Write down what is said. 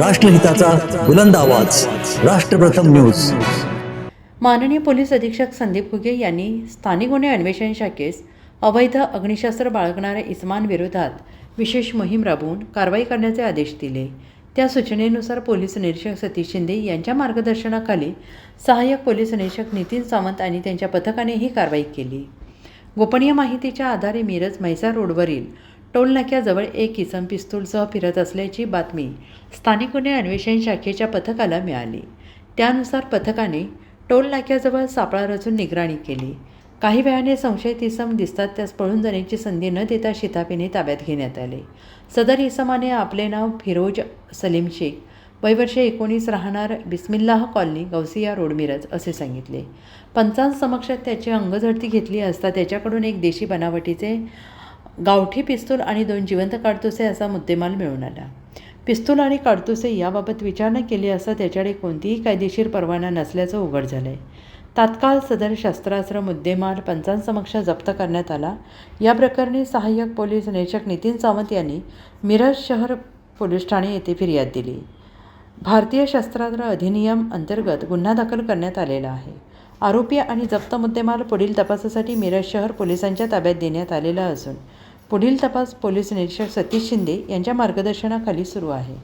राष्ट्रहिताचा बुलंद आवाज. राष्ट्रप्रथम न्यूज. माननीय पोलीस अधीक्षक संदीप घुगे यांनी स्थानिक गुन्हे अन्वेषण शाखेस अवैध अग्निशस्त्र बाळगणाऱ्या इस्मांविरोधात विशेष मोहीम राबवून कारवाई करण्याचे आदेश दिले. त्या सूचनेनुसार पोलीस निरीक्षक सतीश शिंदे यांच्या मार्गदर्शनाखाली सहाय्यक पोलीस निरीक्षक नितीन सावंत आणि त्यांच्या पथकाने ही कारवाई केली. गोपनीय माहितीच्या आधारे मिरज म्हैसार रोडवरील टोलनाक्याजवळ एक किसम पिस्तूलसह फिरत असल्याची बातमी स्थानिक गुन्हे अन्वेषण शाखेच्या पथकाला मिळाली. त्यानुसार पथकाने टोलनाक्याजवळ सापळा रचून निगराणी केली. काही वेळाने संशयित इसम दिसतात त्यास पळून जाण्याची संधी न देता शितापीने ताब्यात घेण्यात आले. सदर इसमाने आपले नाव फिरोज सलीम शेख वयवर्ष एकोणीस राहणार बिस्मिल्लाह कॉलनी गौसिया रोड मिरज असे सांगितले. पंचांसमक्षात त्याची अंगझडती घेतली असता त्याच्याकडून एक देशी बनावटीचे गावठी पिस्तूल आणि दोन जिवंत काडतुसे असा मुद्देमाल मिळून आला. पिस्तूल आणि काडतुसे याबाबत विचारणा केली असता त्याच्याकडे कोणतीही कायदेशीर परवाना नसल्याचं उघड झालं आहे तात्काळ सदर शस्त्रास्त्र मुद्देमाल पंचांसमक्ष जप्त करण्यात आला. या प्रकरणी सहाय्यक पोलीस निरीक्षक नितीन सावंत यांनी मिरज शहर पोलीस ठाणे येथे फिर्याद दिली. भारतीय शस्त्रास्त्र अधिनियम अंतर्गत गुन्हा दाखल करण्यात आलेला आहे. आरोपी आणि जप्त मुद्देमाल पुढील तपासासाठी मिरज शहर पोलिसांच्या ताब्यात देण्यात आलेला असून पुढील तपास पोलीस निरीक्षक सतीश शिंदे यांच्या मार्गदर्शनाखाली सुरू आहे.